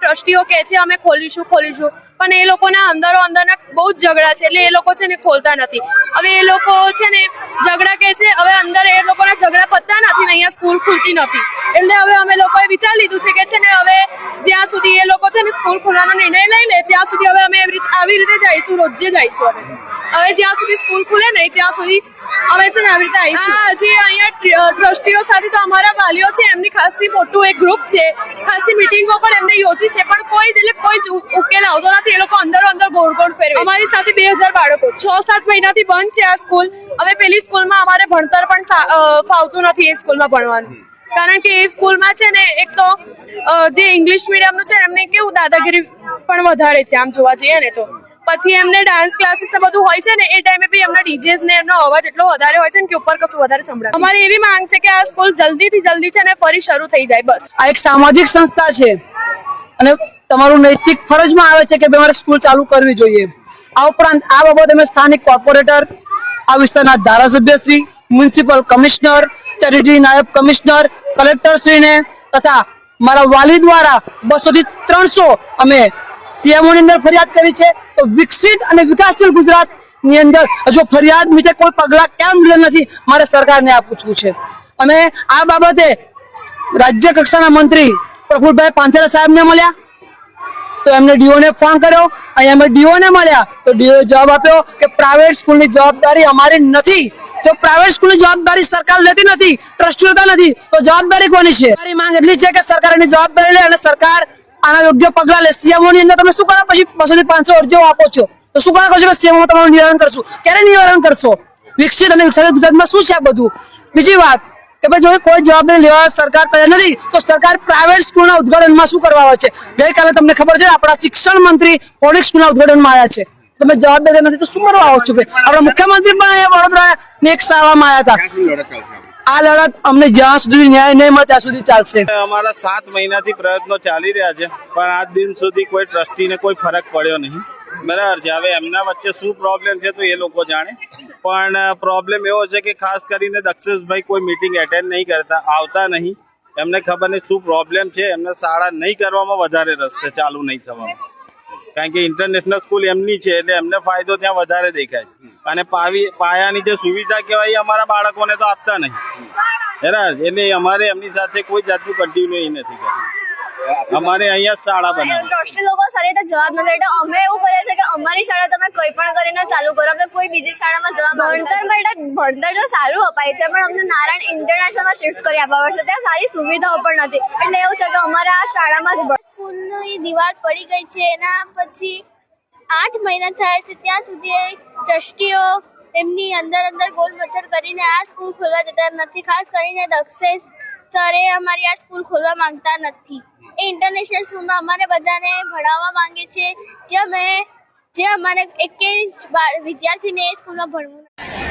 ટ્રસ્ટીઓ કહે છે, અમે ખોલીશું ખોલીશું. પણ એ લોકોના અંદરો અંદરના બહુ જ ઝઘડા છે, એટલે એ લોકો છે ને ખોલતા નથી. હવે એ લોકો છે ને ઝઘડા કહે છે, હવે અંદર એ લોકોના ઝઘડા પતતા નથી ને અહીંયા સ્કૂલ ખુલતી નથી. એટલે હવે અમે લોકોએ વિચાર લીધું છે કે છે ને હવે જ્યાં સુધી એ લોકો છે ને સ્કૂલ ખોલવાનો નિર્ણય લઈ લે, ત્યાં સુધી હવે અમે આવી રીતે જઈશું, રોજે જઈશું હવે હવે જ્યાં સુધી સ્કૂલ ખુલે નહીં, ત્યાં સુધી અમે છે ને આવી રીતે આવીશું. જે અહીંયા ટ્રસ્ટીઓ સાથે વાલીઓ છે. એમની ખાસી મોટું એક ગ્રુપ છે. ખાસી મિટિંગો પણ એમને યોજી છે. પણ કોઈ એટલે કોઈ ઉકેલ આવતો નથી. એ લોકો અંદરો અંદર ગોળ ગોળ ફેરવે અમારી સાથે બે હજાર બાળકો છ સાત મહિનાથી બંધ છે આ સ્કૂલ હવે પેલી સ્કૂલમાં અમારે ભણતર પણ ફાવતું નથી એ સ્કૂલમાં ભણવાનું. કારણ કે એ સ્કૂલમાં છે ને એક તો જે ઇંગ્લિશ મીડિયમનું છે એમને કેવું દાદાગીરી પણ વધારે છે. આમ જોવા જઈએ ને તો. પછી એમને ડાન્સ ક્લાસીસ ને બધું હોય છે ને, એ ટાઈમે બી એમના ડીજેસ ને એમનો અવાજ એટલો વધારે હોય છે ને કે ઉપર કશું વધારે સંભળાય અમારી એવી માંગ છે કે આ સ્કૂલ જલ્દીથી જલ્દી છે ને ફરી શરૂ થઈ જાય, બસ. આ એક સામાજિક સંસ્થા છે અને તમારું નૈતિક ફરજમાં આવે છે કે ભાઈ સ્કૂલ ચાલુ કરવી જોઈએ. આ ઉપરાંત આ બાબતે અમે સ્થાનિક કોર્પોરેટર, આ વિસ્તારના ધારાસભ્ય શ્રી મ્યુનિસિપલ કમિશનર ચેરિટી નાયબ કમિશનર કલેક્ટર શ્રીને તથા મારા વાલી દ્વારા બસો થી ત્રણસો અમે સીએમઓ ની અંદર ફરિયાદ કરી છે તો વિકસિત અને વિકાસશીલ ગુજરાતની અંદર જો ફરિયાદ મીટે કોઈ પગલાં કેમ લીધા નથી, મારે સરકારને આ પૂછવું છે. અમે આ બાબતે રાજ્ય કક્ષાના મંત્રી પ્રફુલભાઈ પાંચેરા સાહેબને મળ્યા. તો એમને ડીઓને ફોન કર્યો. અહીંયા અમે ડીઓને મળ્યા. તો ડીઓ જવાબ આપ્યો કે પ્રાઇવેટ સ્કૂલની જવાબદારી અમારી નથી. જો પ્રાઇવેટ સ્કૂલની જવાબદારી સરકાર લેતી નથી, ટ્રસ્ટ લેતા નથી, તો જવાબદારી કોની છે? મારી માંગ એટલી છે કે સરકાર એની જવાબદારી લે અને સરકાર આના યોગ્ય પગલા લે. સીએમઓ ની અંદર તમે શું કરો? પછી બસો થી પાંચસો અરજીઓ આપો છો. તો શું કરો છો? કે સીએમઓ તમારું નિવારણ કરશું. ક્યારે નિવારણ કરશો? વિકસિત અને વિકસિત ગુજરાતમાં શું છે આ બધું? બીજી વાત કે ભાઈ, જો કોઈ જવાબદારી લેવા સરકાર તૈયાર નથી, તો સરકાર પ્રાઇવેટ સ્કૂલના ઉદઘાટનમાં શું કરવા આવે છે? ગઈકાલે તમને ખબર છે, આપણા શિક્ષણ મંત્રી પોલીસ સ્કૂલના ઉદઘાટનમાં આવ્યા છે. તમે જવાબદારી નથી, તો શું કરવા આવો છો આપણા મુખ્યમંત્રી પણ અહીંયા વડોદરા ને એક શાળામાં આવ્યા હતા. આ લડત અમને જ્યાં સુધી ન્યાય નહીં મળે ત્યાં સુધી ચાલશે. અમારા સાત મહિનાથી પ્રયત્નો ચાલી રહ્યા છે, પણ આજ દિન સુધી કોઈ ટ્રસ્ટીને કોઈ ફરક પડ્યો નહીં. બરાબર છે, હવે એમના વચ્ચે શું પ્રોબ્લેમ છે તો એ લોકો જાણે. પણ પ્રોબ્લેમ એવો છે કે ખાસ કરીને દક્ષેશભાઈ કોઈ મિટિંગ એટેન્ડ નહીં કરતા, આવતા નહીં. એમને ખબર નહીં શું પ્રોબ્લેમ છે, એમને શાળા નહીં કરવામાં વધારે રસ છે, ચાલુ નહીં થવામાં. કારણ કે ઇન્ટરનેશનલ સ્કૂલ એમની છે, એટલે એમને ફાયદો ત્યાં વધારે દેખાય છે. અને પાવી, પાયાની જે સુવિધા કહેવાય એ અમારા બાળકોને તો આપતા નહીં. એટલે અમારે એમની સાથે કોઈ જાતનું કન્ટિન્યુ નથી કરતું અમારે અહીંયા શાળા બનાવી. ટ્રસ્ટી લોકો સારી રીતે જવાબ નથી એટલે અમે એવું કરીએ છીએ કે અમારી શાળા તમે કોઈ પણ કરીને ચાલુ કરો અમે કોઈ બીજી શાળામાં જવા ભણતર માટે ભણતર તો સારું અપાય છે પણ અમને નારાયણ ઇન્ટરનેશનલમાં શિફ્ટ કરી આપવા પડશે. ત્યાં સારી સુવિધાઓ પણ નથી. એટલે એવું છે કે અમારે આ શાળામાં જ સ્કૂલની દિવાલ પડી ગઈ છે. એના પછી આઠ મહિના થયા છે. ત્યાં સુધી ટ્રસ્ટીઓ એમની અંદર અંદર ગોલ મથર કરીને આ સ્કૂલ ખોલવા દેતા નથી. ખાસ કરીને દક્ષેશ સરે અમારી આ સ્કૂલ ખોલવા માંગતા નથી. એ ઇન્ટરનેશનલ સ્કૂલમાં અમારે બધાને ભણાવવા માંગે છે. જે અમે જે અમારે એકેય વિદ્યાર્થીને એ સ્કૂલમાં ભણવું નથી